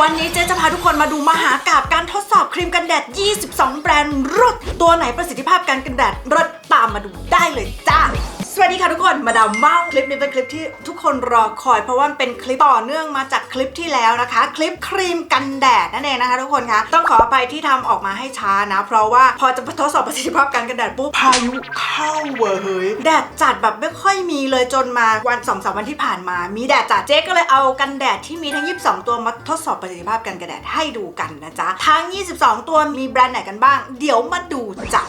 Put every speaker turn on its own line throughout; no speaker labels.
วันนี้เจ๊จะพาทุกคนมาดูมหากาบการทดสอบครีมกันแดด 22 แบรนด์รดตัวไหนประสิทธิภาพการกันแดดรดตามมาดูได้เลยจ้า สวัสดีค่ะทุกคน มาดามเมาคลิปนี้เป็นคลิปที่ทุกคนรอคอย เพราะว่ามันเป็นคลิปต่อเนื่องมาจากคลิปที่แล้วนะคะ คลิปครีมกันแดดนั่นเองนะคะทุกคนคะต้องขออภัยที่ทำออกมาให้ช้านะ เพราะว่าพอจะทดสอบประสิทธิภาพการกันแดดปุ๊บพายุเข้าเว้ยแดดจัดแบบไม่ค่อยมีเลยจนมาวันสองสามวันที่ผ่านมา มีแดดจัดเจ๊ก็เลยเอากันแดดที่มีทั้ง 22 ตัวมาทดสอบประสิทธิภาพกันกันแดดให้ดูกันนะจ๊ะทั้ง 22 ตัวมีแบรนด์ไหนกันบ้าง เดี๋ยวมาดูจ้ะ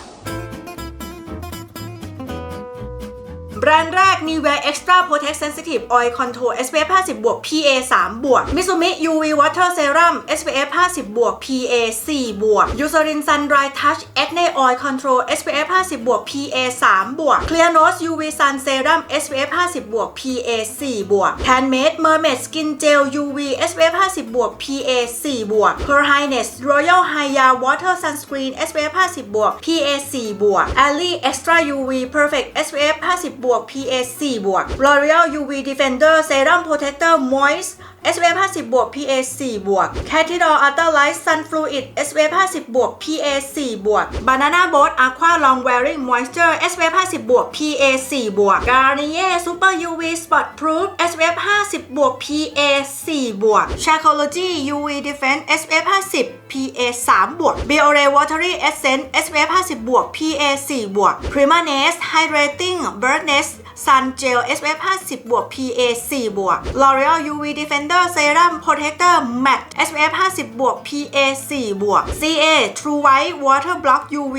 แบรนด์แรก Nivea Extra Protect Sensitive Oil Control SPF 50บวก PA 3บวก Mitsumi UV Water Serum SPF 50บวก PA 4บวก Eucerin Sun Dry Touch Acne Oil Control SPF 50บวก PA 3บวก Clear Nose UV Sun Serum SPF 50บวก PA 4บวก Handmade Mermaid Skin Gel UV SPF 50บวก PA 4บวก Her Highness Royal Haya Water Sunscreen SPF 50บวก PA 4บวก Ali Extra UV Perfect SPF 50บวก PA 4บวก L'Oreal UV Defender Serum Protector Moist SPF 50บวก PA 4บวก Catidol Ultra Light Sun Fluid SPF 50บวก PA 4บวก Banana Boat Aqua Long Wearing Moisture SPF 50บวก PA 4บวก Garnier Super UV Spot Proof SPF 50บวก PA 4บวก Shakeology UV Defense SPF 50 PA 3บวก Biore Watery Essence SPF 50บวก PA 4บวก Prima Nest Hydrating Birdness Sun Gel SPF 50บวก PA 4บวก L'Oreal UV Defender Serum Protector Matte SPF 50บวก PA 4บวก CA True White Water Block UV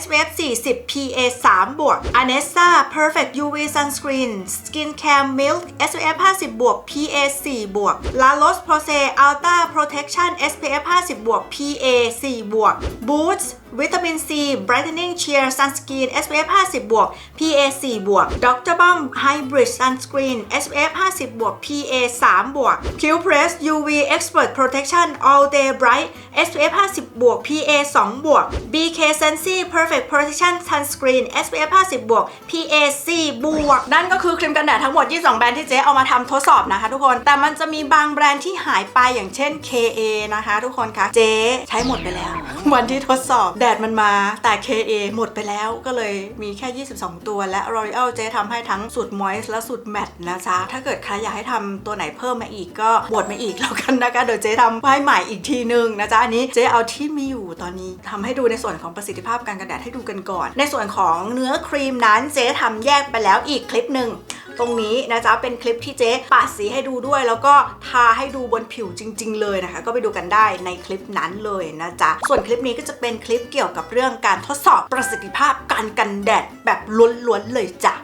SPF 40 PA 3บวก Anessa Perfect UV Sunscreen Skin Care Milk SPF 50บวก PA 4บวก La Roche Posay Ultra Protection SPF 50บวก PA 4บวก Boots วิตามิน C Brightening Sheer Sunscreen SPF 50บวก PA 4บวก Dr. Balm Hybrid Sunscreen SPF 50บวก PA 3บวก Q Press UV Expert Protection All Day Bright SPF 50บวก PA 2บวก BK Sensi Perfect Protection Sunscreen SPF 50บวก PA 4บวก นั่นก็คือครีมกันแดดทั้งหมด 22 แบรนด์ที่เจ๊เอามาทำทดสอบนะคะทุกคน แต่มันจะมีบางแบรนด์ที่หายไปอย่างเช่น KA นะคะ ทุกคนคะ เจ๊ใช้หมดไปแล้ว วันที่ทดสอบแดดมันมาแต่ KA หมดไปแล้วก็เลยมีแค่ 22 ตัวและ L'Oreal เจ๊ทำให้ทั้งสูตร Moist และสูตร Matte นะจ๊ะ ถ้าเกิดใครอยากให้ทำตัวไหนเพิ่มมาอีกก็บดมาอีกแล้วกันนะคะ เดี๋ยวเจ๊ทำให้ใหม่อีกทีนึงนะจ๊ะ อันนี้เจ๊เอาที่มีอยู่ตอนนี้ทำให้ดูในส่วนของประสิทธิภาพการกันแดดให้ดูกันก่อน ในส่วนของเนื้อครีมนั้นเจ๊ทำแยกไปแล้วอีกคลิปหนึ่ง ตรงนี้นะจ๊ะเป็นคลิปที่เจ๊ปาดสีให้ดูด้วย แล้วก็ทาให้ดูบนผิวจริง ๆ เลยนะคะ ก็ไปดูกันได้ในคลิปนั้นเลยนะจ๊ะส่วนคลิปนี้ก็จะเป็นคลิปเกี่ยวกับเรื่องการทดสอบประสิทธิภาพการกันแดดแบบล้วนๆเลยจ้ะ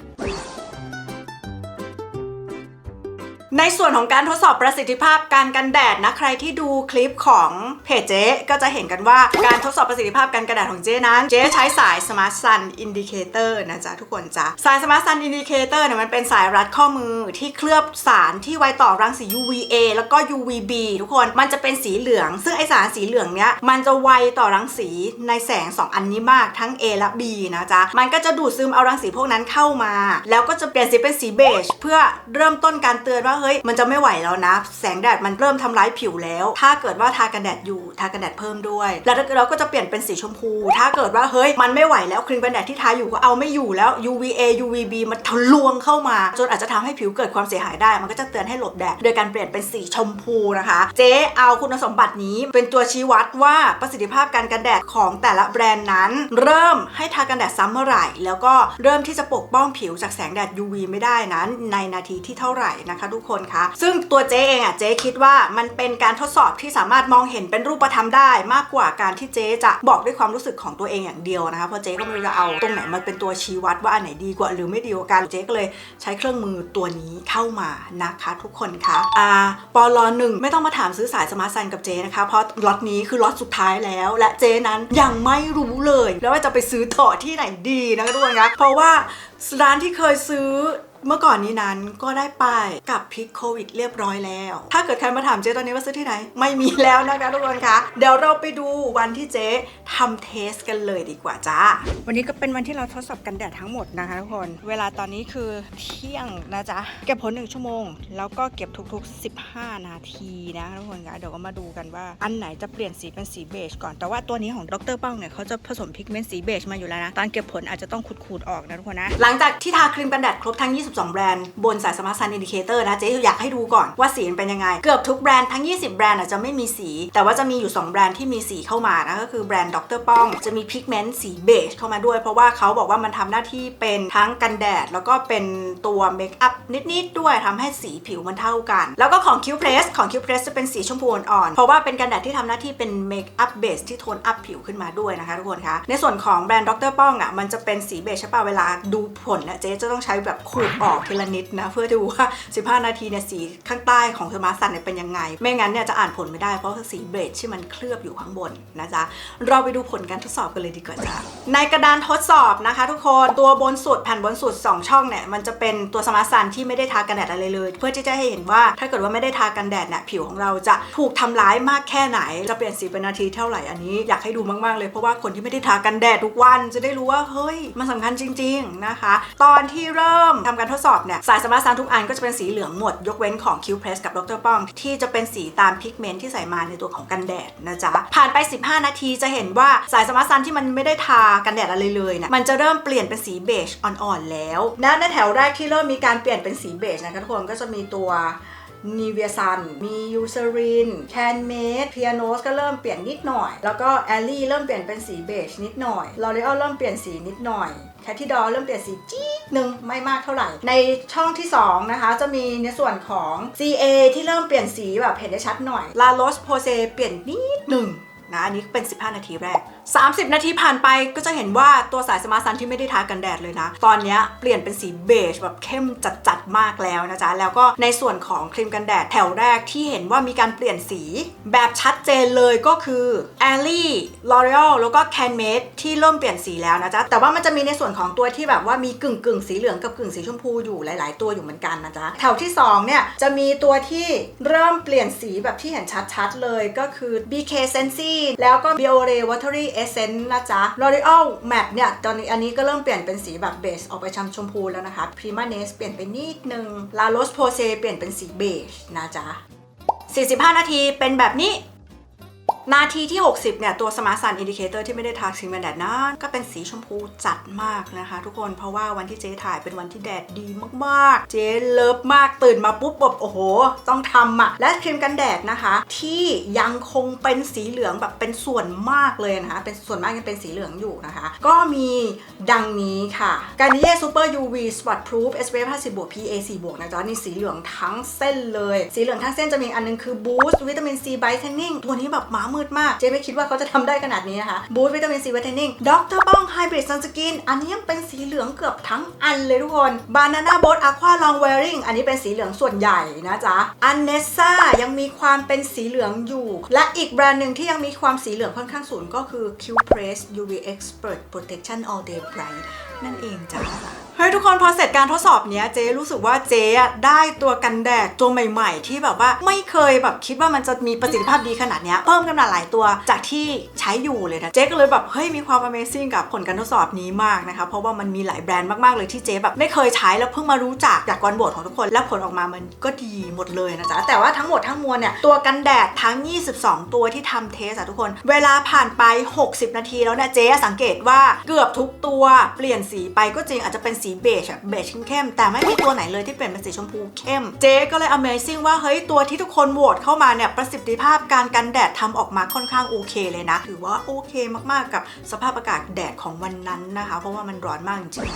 ในส่วนของการทดสอบประสิทธิภาพการกันแดดนะใครที่ดูคลิปของเพจเจ๊ก็จะเห็นกันว่าการทดสอบประสิทธิภาพการกันแดดของเจ๊นั้น เจ๊ใช้สาย Smart Sun Indicator นะจ๊ะทุกคนจ๊ะสาย Smart Sun Indicator เนี่ยมันเป็นสายรัดข้อมือที่เคลือบสารที่ไวต่อรังสี UVA แล้วก็ UVB ทุกคนมันจะเป็นสีเหลือง ซึ่งไอสารสีเหลืองเนี้ยมันจะไวต่อรังสีในแสง 2 อันนี้มากทั้ง A และ B นะจ๊ะมันก็จะดูดซึมเอารังสีพวกนั้นเข้ามา แล้วก็จะเปลี่ยนสีเป็นสีเบจเพื่อเริ่มต้นการเตือนว่าเฮ้ยมันจะไม่ไหวแล้วนะ แสงแดดมันเริ่มทำร้ายผิวแล้ว ถ้าเกิดว่าทากันแดดอยู่ทากันแดดเพิ่มด้วย แล้วเราก็จะเปลี่ยนเป็นสีชมพู ถ้าเกิดว่าเฮ้ยมันไม่ไหวแล้วครีมกันแดดที่ทาอยู่ก็เอาไม่อยู่แล้ว UVA UVB มันทะลวงเข้ามา จนอาจจะทำให้ผิวเกิดความเสียหายได้ มันก็จะเตือนให้หลบแดดโดยการเปลี่ยนเป็นสีชมพูนะคะ เจ๊เอาคุณสมบัตินี้เป็นตัวชี้วัดว่าประสิทธิภาพการกันแดดของแต่ละแบรนด์นั้น เริ่มให้ทากันแดดซ้ำเมื่อไหร่ แล้วก็เริ่มที่จะปกป้องผิวจากแสงแดด UV ไม่ได้นั้น ในนาทีที่เท่าไหร่นะคะทุกคนคะซึ่งตัวเจ๊เองอะเจ๊คิดว่ามันเป็นการทดสอบที่สามารถมองเห็นเป็นรูปธรรมได้มากกว่าการที่เจ๊จะบอกด้วยความรู้สึกของตัวเองอย่างเดียวนะคะเพราะเจ๊ก็ไม่รู้จะเอาตรงไหนมาเป็นตัวชี้วัดว่าอันไหนดีกว่าหรือไม่ดีกว่ากันเจ๊ก็เลยใช้เครื่องมือตัวนี้เข้ามานะคะ ทุกคนคะอ่าปลหนึ่งไม่ต้องมาถามซื้อสายสมาร์ทซันกับเจ๊นะคะเพราะล็อตนี้คือล็อตสุดท้ายแล้ว และเจ๊นั้นยังไม่รู้เลย แล้วว่าจะไปซื้อต่อที่ไหนดีนะคะทุกคนคะเพราะว่าร้านที่เคยซื้อ เมื่อก่อนนี้นั้นก็ได้ไปกับพิษโควิดเรียบร้อยแล้ว ถ้าเกิดใครมาถามเจ๊ตอนนี้ว่าซื้อที่ไหน ไม่มีแล้วนะคะทุกคนคะ เดี๋ยวเราไปดูวันที่เจ๊ทำเทสกันเลยดีกว่าจ้า วันนี้ก็เป็นวันที่เราทดสอบกันแดดทั้งหมดนะคะทุกคน เวลาตอนนี้คือเที่ยงนะจ๊ะ เก็บผล1ชั่วโมง แล้วก็เก็บทุกๆ 15 นาทีนะทุกคนคะเดี๋ยวก็มาดูกันว่าอันไหนจะเปลี่ยนสีเป็นสีเบจก่อน แต่ว่าตัวนี้ของดรป้องเนี่ยเขาจะผสมพิกเมนต์สีเบจมาอยู่แล้วนะ ตอนเก็บผลอาจจะต้องขูดๆออกนะทุกคนนะ หลังจากที่ทาครีมกันแดดครบทั้ง22แบรนด์บนสายสมาร์ทซันอินดิเคเตอร์นะเจ๊อยากให้ดูก่อนว่าสีเป็นยังไง เกือบทุกแบรนด์ทั้ง 20 แบรนด์อาจจะไม่มีสี แต่ว่าจะมีอยู่ 2 แบรนด์ที่มีสีเข้ามานะก็คือแบรนด์ดรป้องจะมีพิกเมนต์สีเบจเข้ามาด้วย เพราะว่าเขาบอกว่ามันทำหน้าที่เป็นทั้งกันแดด แล้วก็เป็นตัวเมคอัพนิดๆด้วยทำให้สีผิวมันเท่ากัน แล้วก็ของ Q Press ของ Q Press จะเป็นสีชมพูอ่อนๆเพราะว่าเป็นกันแดดที่ทำหน้าที่เป็นเมคอัพเบสที่โทนอัพผิวขึ้นมาด้วยนะคะทุกคนคะในส่วนของแบรนด์ดรป้องอะมันจะเป็นสีเบจใช่ป่ะเวลาดูผลเนี่ยเจ๊จะต้องใช้แบบขูดออกทีละนิดนะ เพื่อดูว่า 15 นาทีเนี่ยสีข้างใต้ของสมาร์ทซันเนี่ยเป็นยังไง ไม่งั้นเนี่ยจะอ่านผลไม่ได้เพราะสีเบจที่มันเคลือบอยู่ข้างบนนะจ๊ะ เราไปดูผลการทดสอบกันเลยดีกว่าจ้ะในกระดานทดสอบนะคะ ทุกคนตัวบนสุดแผ่นบนสุด 2 ช่องเนี่ยมันจะเป็นตัวสมาร์ทซันที่ไม่ได้ทากันแดดอะไรเลย เพื่อที่จะให้เห็นว่าถ้าเกิดว่าไม่ได้ทากันแดดเนี่ยผิวของเราจะถูกทำร้ายมากแค่ไหนจะเปลี่ยนสีเป็นนาทีเท่าไหร่อันนี้อยากให้ดูมากๆเลยเพราะว่าคนที่ไม่ได้ทากันแดดทุกวันจะได้รู้ว่าเฮ้ยมันสำคัญจริง ๆนะคะ ตอนที่เริ่มทำการทดสอบเนี่ยสายสมาร์ทซันทุกอันก็จะเป็นสีเหลืองหมด ยกเว้นของ Q Press กับดรป้องที่จะเป็นสีตามพิกเมนต์ที่ใส่มาในตัวของกันแดดนะจ๊ะ ผ่านไป 15 นาทีจะเห็นว่าสายสมาร์ทซันที่มันไม่ได้ทากันแดดอะไรเลยนะมันจะเริ่มเปลี่ยนเป็นสีเบจอ่อนๆแล้วและในแถวแรกที่เริ่มมีการเปลี่ยนเป็นสีเบจนะคะทุกคนก็จะมีตัวนีเวียซัน มียูเซริน แคนเมดเพียโนสก็เริ่มเปลี่ยนนิดหน่อย แล้วก็แอลลี่เริ่มเปลี่ยนเป็นสีเบจนิดหน่อยลอเรีออลเริ่มเปลี่ยนสีนิดหน่อย แคทที่ดอเริ่มเปลี่ยนสีจี๊ดหนึ่งไม่มากเท่าไหร่ ในช่องที่ 2 นะคะ จะมีในส่วนของ CA ที่เริ่มเปลี่ยนสีแบบเห็นได้ชัดหน่อยลาโรสโพเซเปลี่ยนนิดหนึ่ง นะอันนี้เป็น 15 นาทีแรก 30 นาทีผ่านไปก็จะเห็นว่าตัวสายสมาร์ทซันที่ไม่ได้ทากันแดดเลยนะ ตอนนี้เปลี่ยนเป็นสีเบจแบบเข้มจัดๆมากแล้วนะจ๊ะ แล้วก็ในส่วนของครีมกันแดดแถวแรกที่เห็นว่ามีการเปลี่ยนสีแบบชัดเจนเลยก็คือ a l l e L'Oreal แล้วก็ Canmade ที่เริ่มเปลี่ยนสีแล้วนะจ๊ะ แต่ว่ามันจะมีในส่วนของตัวที่แบบว่ามีกึ่งกึ่งสีเหลืองกับกึ่งสีชมพูอยู่หลาย ๆ ตัวอยู่เหมือนกันนะจ๊ะ แถวที่2เนี่ยจะมีตัวที่เริ่มเปลี่ยนสีแบบที่เห็นชัดๆเลยก็คือ BK Sensi แล้วก็ Biore Watery Essence นะจ๊ะ L'Oreal Matte เนี่ย ตอนนี้อันนี้ก็เริ่มเปลี่ยนเป็นสีแบบเบสออกไปชมชมพูแล้วนะคะ Prima n e s เปลี่ยนไปนิดนึง La Roche Posay เปลี่ยนเป็นสีเบจนะจ๊ะ45 นาทีเป็นแบบนี้ นาทีที่ 60 เนี่ย ตัว Smart Sun Indicator ที่ไม่ได้ทาครีมกันแดดนั้นก็เป็นสีชมพูจัดมากนะคะ ทุกคนเพราะว่าวันที่เจ๊ถ่ายเป็นวันที่แดดดีมากๆ เจ๊เลิฟมากตื่นมาปุ๊บแบบโอ้โห ต้องทำอะและครีมกันแดดนะคะ ที่ยังคงเป็นสีเหลืองแบบเป็นส่วนมากเลยนะคะ เป็นส่วนมากยังเป็นสีเหลืองอยู่นะคะ ก็มีดังนี้ค่ะ Garnier Super UV Spot Proof SPF 50บวก PA 4บวกนะจ๊ะนี่สีเหลืองทั้งเส้นเลย สีเหลืองทั้งเส้นจะมีอันนึงคือ Boost วิตามิน C Brightening ตัวนี้แบบมามืดมาก เจ๊ไม่คิดว่าเขาจะทำได้ขนาดนี้นะคะ Boost วิตามิน C Brightening Dr. Bong Hybrid Sunscreen อันนี้ยังเป็นสีเหลืองเกือบทั้งอันเลยทุกคน Banana Boat Aqua Long Wearing อันนี้เป็นสีเหลืองส่วนใหญ่นะจ๊ะ Anessa ยังมีความเป็นสีเหลืองอยู่ และอีกแบรนด์หนึ่งที่ยังมีความสีเหลืองค่อนข้างสูงก็คือ Q Press UV Expert Protection All Day Bright นั่นเองจ้า เฮ้ยทุกคนพอเสร็จการทดสอบเนี้ยเจ๊รู้สึกว่าเจ๊ได้ตัวกันแดดตัวใหม่ๆ ที่แบบว่าไม่เคยแบบคิดว่ามันจะมีประสิทธิภาพดีขนาดเนี้ยเพิ่มกันมาหลายตัวจากที่ใช้อยู่เลยนะเจ๊ก็เลยแบบเฮ้ยมีความ Amazing กับผลการทดสอบนี้มากนะคะเพราะว่ามันมีหลายแบรนด์มากๆเลยที่เจ๊แบบไม่เคยใช้แล้วเพิ่งมารู้จักจากการโบทของทุกคน แล้วผลออกมามันก็ดีหมดเลยนะจ๊ะแต่ว่าทั้งหมดทั้งมวลเนี่ยตัวกันแดดทั้ง 22 ตัวที่ทำเทสอะทุกคน เวลาผ่านไป 60 นาทีแล้วเนี่ยเจ๊สังเกตว่าเกือบทุกตัวเปลี่ยนสีไปก็จริงอาจจะเป็นสีเบจอะเบจเข้มๆแต่ไม่มีตัวไหนเลยที่เปลี่ยนเป็นสีชมพูเข้ม เจ๊ก็เลย Amazing ว่าเฮ้ยตัวที่ทุกคนโหวตเข้ามาเนี่ยประสิทธิภาพการกันแดดทำออกมาค่อนข้างโอเคเลยนะ ถือว่าโอเคมากๆกับสภาพอากาศแดดของวันนั้นนะคะ เพราะว่ามันร้อนมากจริง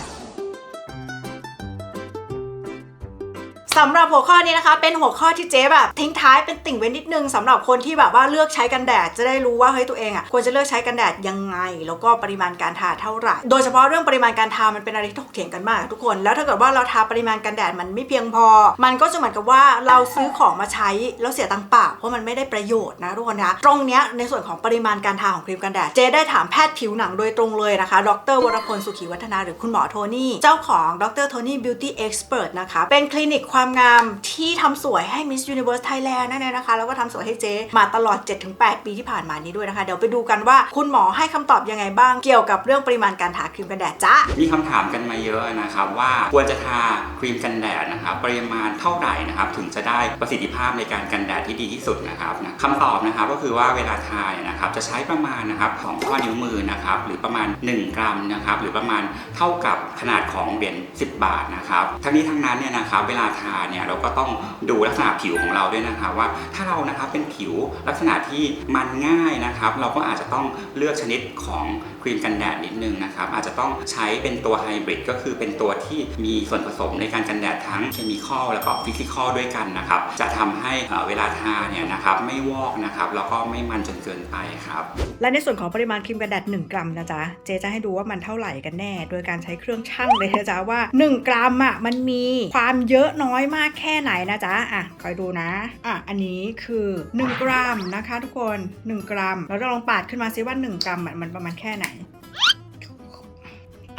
สำหรับหัวข้อนี้นะคะ เป็นหัวข้อที่เจ๊แบบทิ้งท้ายเป็นติ่งไว้นิดนึงสำหรับคนที่แบบว่าเลือกใช้กันแดดจะได้รู้ว่าเฮ้ยตัวเองอะควรจะเลือกใช้กันแดดยังไง แล้วก็ปริมาณการทาเท่าไหร่ โดยเฉพาะเรื่องปริมาณการทามันเป็นอะไรที่ถกเถียงกันมากทุกคนแล้วถ้าเกิดว่าเราทาปริมาณกันแดดมันไม่เพียงพอ มันก็จะเหมือนกับว่าเราซื้อของมาใช้แล้วเสียตังค์เปล่าเพราะมันไม่ได้ประโยชน์นะทุกคนนะตรงเนี้ยในส่วนของปริมาณการทาของครีมกันแดดเจ๊ได้ถามแพทย์ผิวหนังโดยตรงเลยนะคะ ดรวรพลสุขีวัฒนาหรือคุณหมอโทนี่เจ้าของดรโทนี่บิวตี้เอ็กซ์เพรสนะคะเป็นคลินิกความงามที่ทำสวยให้ Miss Universe Thailand นั่นเองนะคะ แล้วก็ทำสวยให้เจ๊มาตลอด 7-8 ปีที่ผ่านมานี้ด้วยนะคะ เดี๋ยวไปดูกันว่าคุณหมอให้คำตอบยังไงบ้างเกี่ยวกับเรื่องปริมาณการทาครีมกันแดดจ้า
มีคำถามกันมาเยอะนะครับว่าควรจะทาครีมกันแดดนะครับปริมาณเท่าไหร่นะครับถึงจะได้ประสิทธิภาพในการกันแดดที่ดีที่สุดนะครับนะคำตอบนะครับก็คือว่าเวลาทาเนี่ยนะครับจะใช้ประมาณนะครับของข้อนิ้วมือนะครับหรือประมาณ 1 กรัมนะครับหรือประมาณเท่ากับขนาดของเหรียญ10 บาทนะครับทั้งนี้ทั้งนั้นเนี่ยนะครับเวลาทาเนี่ยเราก็ต้องดูลักษณะผิวของเราด้วยนะครับว่าถ้าเรานะครับเป็นผิวลักษณะที่มันง่ายนะครับ เราก็อาจจะต้องเลือกชนิดของครีมกันแดดนิดนึงนะครับอาจจะต้องใช้เป็นตัวไฮบริดก็คือเป็นตัวที่มีส่วนผสมในการกันแดดทั้งเคมีคอลแล้วก็ฟิสิกอลด้วยกันนะครับจะทำให้เอ่อเวลาทาเนี่ยนะครับไม่วอกนะครับแล้วก็ไม่มันจนเกินไปครับ
และในส่วนของปริมาณครีมกันแดด1 กรัมนะจ๊ะเจจะให้ดูว่ามันเท่าไหร่กันแน่ โดยการใช้เครื่องชั่งเลยนะจ๊ะว่า 1 กรัมอะมันมีความเยอะน้อยมากแค่ไหนนะจ๊ะอะคอยดูนะอะอันนี้คือ 1 กรัมนะคะ ทุกคน 1 กรัม แล้วเราลองปาดขึ้นมาซิว่า 1 กรัมมันประมาณแค่ไหน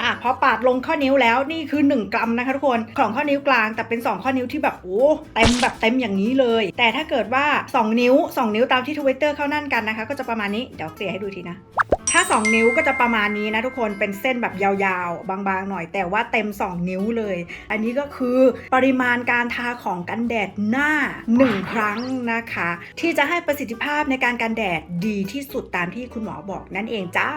อะพอปาดลงข้อนิ้วแล้วนี่คือ 1 กรัมนะคะทุกคนของข้อนิ้วกลางแต่เป็น 2 ข้อนิ้วที่แบบโอ้เต็มแบบเต็มอย่างนี้เลย แต่ถ้าเกิดว่า 2 นิ้ว 2 นิ้วตามที่ทวิตเตอร์เข้านั่นกันนะคะ ก็จะประมาณนี้เดี๋ยวเกลี่ยให้ดูทีนะ ถ้า 2 นิ้วก็จะประมาณนี้นะทุกคนเป็นเส้นแบบยาวๆ บางๆ หน่อยแต่ว่าเต็ม 2 นิ้วเลย อันนี้ก็คือปริมาณการทาของกันแดดหน้า 1 ครั้งนะคะ ที่จะให้ประสิทธิภาพในการกันแดดดีที่สุดตามที่คุณหมอบอกนั่นเองจ้า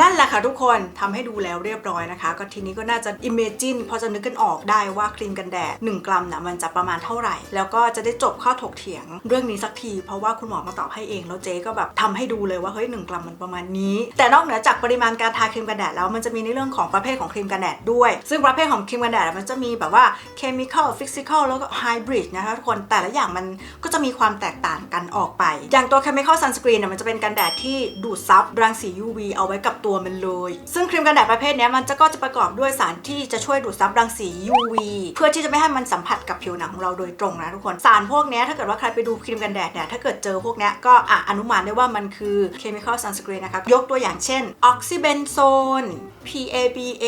นั่นแหละค่ะทุกคนทำให้ดูแล้วเรียบร้อยนะคะ ก็ทีนี้ก็น่าจะ imagine พอจะนึกกันออกได้ว่าครีมกันแดด 1 กรัมนะมันจะประมาณเท่าไหร่ แล้วก็จะได้จบข้อถกเถียงเรื่องนี้สักที เพราะว่าคุณหมอมาตอบให้เองแล้วเจ๊ก็แบบทำให้ดูเลยว่าเฮ้ย1กรัมมันประมาณนี้แต่นอกเหนือจากปริมาณการทาครีมกันแดดแล้วมันจะมีในเรื่องของประเภทของครีมกันแดดด้วย ซึ่งประเภทของครีมกันแดดมันจะมีแบบว่า chemical physical แล้วก็ hybrid นะคะทุกคนแต่ละอย่างมันก็จะมีความแตกต่างกันออกไป อย่างตัว chemical sunscreen เนี่ยมันจะเป็นกันแดดที่ดูดซับรังสี UV เอาไว้กับตัวมันเลย ซึ่งครีมกันแดดประเภทนี้มันจะก็จะประกอบด้วยสารที่จะช่วยดูดซับรังสี UV เพื่อที่จะไม่ให้มันสัมผัสกับผิวหนังของเราโดยตรงนะทุกคน สารพวกนี้ถ้าเกิดว่าใครไปดูครีมกันแดดเนี่ยถ้าเกิดเจอพวกนี้ก็อะอนุมานได้ว่ามันคือ chemical sunscreen นะคะยกตัวอย่างเช่นออกซิเบนโซน PABA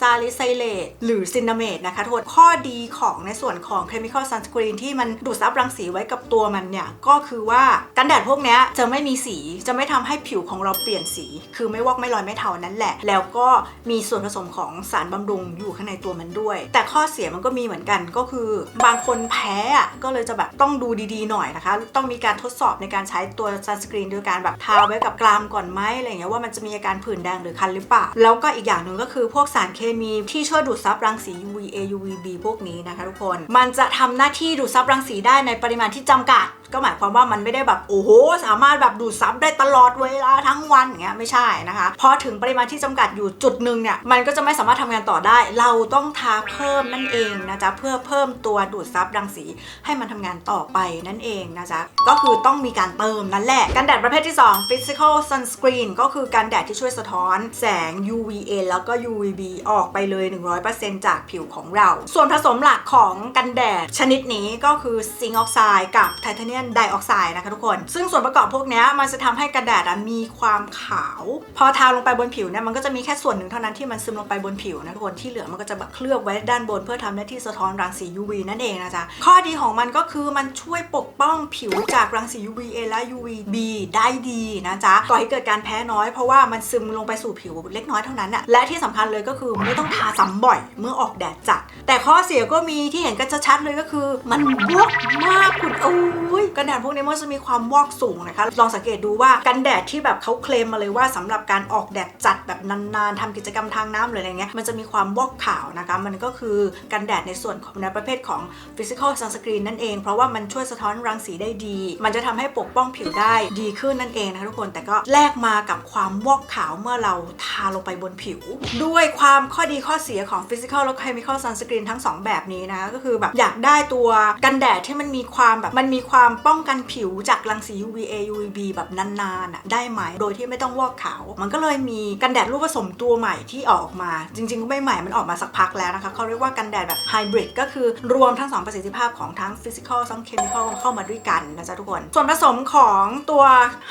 salicylate หรือ cinnamate นะคะทุกคนข้อดีของในส่วนของ chemical sunscreen ที่มันดูดซับรังสีไว้กับตัวมันเนี่ย ก็คือว่ากันแดดพวกนี้จะไม่มีสีจะไม่ทำให้ผิวของเราเปลี่ยนสี คือไม่วอกไม่ลอยไม่เทานั่นแหละ แล้วก็มีส่วนผสมของสารบำรุงอยู่ข้างในตัวมันด้วย แต่ข้อเสียมันก็มีเหมือนกันก็คือบางคนแพ้ก็เลยจะแบบต้องดูดีๆหน่อยนะคะ ต้องมีการทดสอบในการใช้ตัว sunscreen โดยการแบบทาไว้กับกรามก่อนไหมอะไรเงี้ยว่ามันจะมีอาการผื่นแดงหรือคันหรือเปล่าแล้วก็อีกอย่างหนึ่งก็คือพวกสารเคมีที่ช่วยดูดซับรังสี UVA UVB พวกนี้นะคะทุกคน มันจะทำหน้าที่ดูดซับรังสีได้ในปริมาณที่จำกัด ก็หมายความว่ามันไม่ได้แบบโอ้โห สามารถแบบดูดซับได้ตลอดเวลาทั้งวันอย่างเงี้ยไม่ใช่นะคะพอถึงปริมาณที่จำกัดอยู่จุดหนึ่งเนี่ยมันก็จะไม่สามารถทำงานต่อได้ เราต้องทาเพิ่มนั่นเองนะจ๊ะเพื่อเพิ่มตัวดูดซับรังสีให้มันทำงานต่อไปนั่นเองนะจ๊ะก็คือต้องมีการเติมนั่นแหละกันแดดประเภทที่ 2 physical sunscreen ก็คือกันแดดที่ช่วยสะท้อนแสง UVA แล้วก็ UVB ออกไปเลย 100%จากผิวของเรา ส่วนผสมหลักของกันแดดชนิดนี้ก็คือซิงค์ออกไซด์กับไทเทเนียมไดออกไซด์นะคะทุกคน ซึ่งส่วนประกอบพวกนี้มันจะทำให้กันแดดอะมีความขาว พอทาลงไปบนผิวเนี่ยมันก็จะมีแค่ส่วนหนึ่งเท่านั้นที่มันซึมลงไปบนผิวนะทุกคนที่เหลือมันก็จะแบบเคลือบไว้ด้านบน เพื่อทำหน้าที่สะท้อนรังสี UV นั่นเองนะจ๊ะข้อดีของมันก็คือมันช่วยปกป้องผิวจากรังสี UVA และ UVB ได้ดีนะจ๊ะก่อให้เกิดการแพ้น้อย เพราะว่ามันซึมลงไปสู่ผิวเล็กน้อยเท่านั้นอะและที่สำคัญเลยก็คือไม่ต้องทาซ้ำบ่อยเมื่อออกแดดจัด แต่ข้อเสียก็มีที่เห็นกันชัดๆเลยก็คือ มันบวกมากคุณโอ้ยกันแดดพวกนี้มันจะมีความวอกสูงนะคะ ลองสังเกตดูว่ากันแดดที่แบบเขาเคลมมาเลยว่าสำหรับการออกแดดจัดแบบนานๆทำกิจกรรมทางน้ำหรืออะไรเงี้ย มันจะมีความวอกขาวนะคะ มันก็คือกันแดดในส่วนของในประเภทของ physical sunscreen นั่นเอง เพราะว่ามันช่วยสะท้อนรังสีได้ดี มันจะทำให้ปกป้องผิวได้ดีขึ้นนั่นเองนะคะทุกคน แต่ก็แลกมากับความวอกขาวเมื่อเราทาลงไปบนผิว ด้วยความข้อดีข้อเสียของ physical และ chemical sunscreen ทั้งสองแบบนี้นะ ก็คือแบบอยากได้ตัวกันแดดที่มันมีความแบบมันมีความป้องกันผิวจากรังสี UVA UVB แบบนานๆอะได้ไหมโดยที่ไม่ต้องวอกขาว มันก็เลยมีกันแดดรูปผสมตัวใหม่ที่ออกมา จริงๆก็ไม่ใหม่มันออกมาสักพักแล้วนะคะเขาเรียกว่ากันแดดแบบไฮบริดก็คือรวมทั้งสองประสิทธิภาพของทั้ง physical ทั้ง chemical เข้ามาด้วยกันนะจ๊ะทุกคน ส่วนผสมของตัว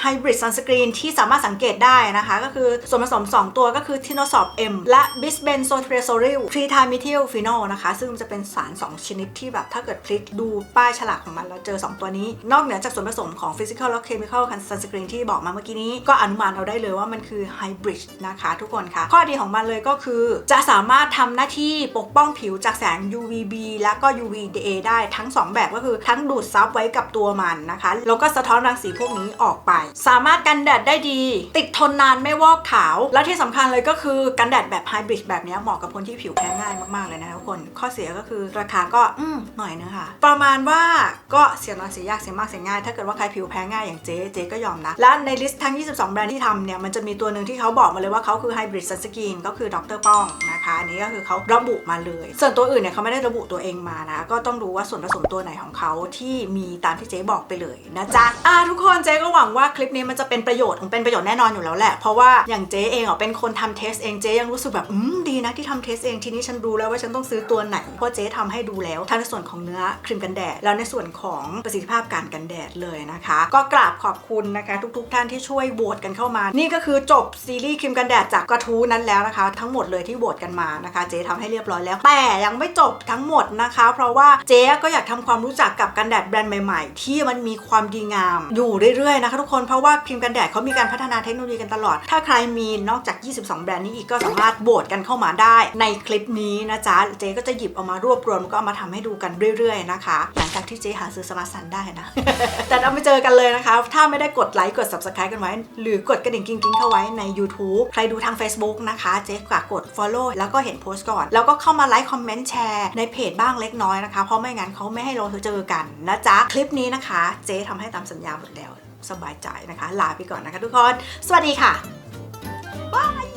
hybrid sunscreen ที่สามารถสังเกตได้นะคะก็คือส่วนผสม 2 ตัวก็คือ t i n o s o l M และ bisbenzotriazolyl trimethyl phenol นะคะ ซึ่งจะเป็นสาร 2 ชนิดที่แบบถ้าเกิดพลิกดูป้ายฉลากของมันแล้วเจอ 2 ตัวนี้นอกเหนือจากส่วนผสมของ physical และ chemical sunscreen ที่บอกมาเมื่อกี้นี้ ก็อนุมานเอาได้เลยว่ามันคือ hybrid นะคะทุกคนค่ะ ข้อดีของมันเลยก็คือ จะสามารถทำหน้าที่ปกป้องผิวจากแสง UVB และก็ UVA ได้ทั้ง 2 แบบก็คือทั้งดูดซับไว้กับตัวมันนะคะ แล้วก็สะท้อนรังสีพวกนี้ออกไป สามารถกันแดดได้ดี ติดทนนานไม่วอกขาว และที่สำคัญเลยก็คือกันแดดแบบไฮบริดแบบนี้เหมาะกับคนที่ผิวแพ้ง่ายมากๆเลยนะทุกคน ข้อเสียก็คือราคาก็อืมหน่อยนึงค่ะ ประมาณว่าก็เสียน้อยเสียยากเสียมากเสียง่าย ถ้าเกิดว่าใครผิวแพ้ง่ายอย่างเจ๊เจ๊ก็ยอมนะและในลิสต์ทั้ง 22 แบรนด์ที่ทำเนี่ยมันจะมีตัวหนึ่งที่เขาบอกมาเลยว่าเขาคือไฮบริดซันสกรีนก็คือดรป้องนะคะอันนี้ก็คือเขาระบุมาเลย ส่วนตัวอื่นเนี่ยเขาไม่ได้ระบุตัวเองมานะ ก็ต้องดูว่าส่วนผสมตัวไหนของเขาที่มีตามที่เจ๊บอกไปเลยนะจ๊ะอ่าทุกคนเจ๊ก็หวังว่าคลิปนี้มันจะเป็นประโยชน์ของเป็นประโยชน์แน่นอนอยู่แล้วแหละเพราะว่าอย่างเจ๊เองอะเป็นคนทำเทสเองเจ๊ยังรู้สึกแบบอืมดีนะที่ทำเทสเองทีนี้ฉันรู้แล้วว่าฉันต้องซื้อตัวไหนเพราะเจ๊ทำให้ดูแล้วทั้งในส่วนของเนื้อครีมกันแดดแล้วในส่วนของประสิทธิภาพการกันแดดเลยนะคะ ก็กราบขอบคุณนะคะ ทุก ๆ ท่านที่ช่วยโหวตกันเข้ามา นี่ก็คือจบซีรีส์ครีมกันแดดจากกระทู้นั้นแล้วนะคะ ทั้งหมดเลยที่โหวตกันมานะคะ เจ๊ทำให้เรียบร้อยแล้ว แต่ยังไม่จบทั้งหมดนะคะ เพราะว่าเจ๊ก็อยากทำความรู้จักกับกันแดดแบรนด์ใหม่ ๆ ที่มันมีความดีงาม อยู่เรื่อยๆนะคะทุกคนเพราะว่าครีมกันแดดเขามีการพัฒนาเทคโนโลยีกันตลอด ถ้าใครมีนอกจาก 22 แบรนด์นี้อีกก็สามารถโหวตกันเข้ามาได้ในคลิปนี้นะจ๊ะเจ๊ก็จะหยิบเอามารวบรวมแล้วก็เอามาทำให้ดูกันเรื่อยๆนะคะ หลังจากที่เจ๊หาซื้อสมาร์ทซันได้นะแต่เราไปเจอกันเลยนะคะ ถ้าไม่ได้กดไลค์กด subscribe กันไว้ หรือกดกระดิ่งกิ้งๆเข้าไว้ใน YouTube ใครดูทาง Facebook นะคะ เจ๊ฝากด follow แล้วก็เห็นโพสต์ก่อน แล้วก็เข้ามาไลค์คอมเมนต์แชร์ในเพจบ้างเล็กน้อยนะคะ เพราะไม่งั้นเขาไม่ให้เราเจอกันนะจ๊ะ คลิปนี้นะคะ เจ๊ทำให้ตามสัญญาหมดแล้วสบายใจนะคะ ลาไปก่อนนะคะทุกคน สวัสดีค่ะบาย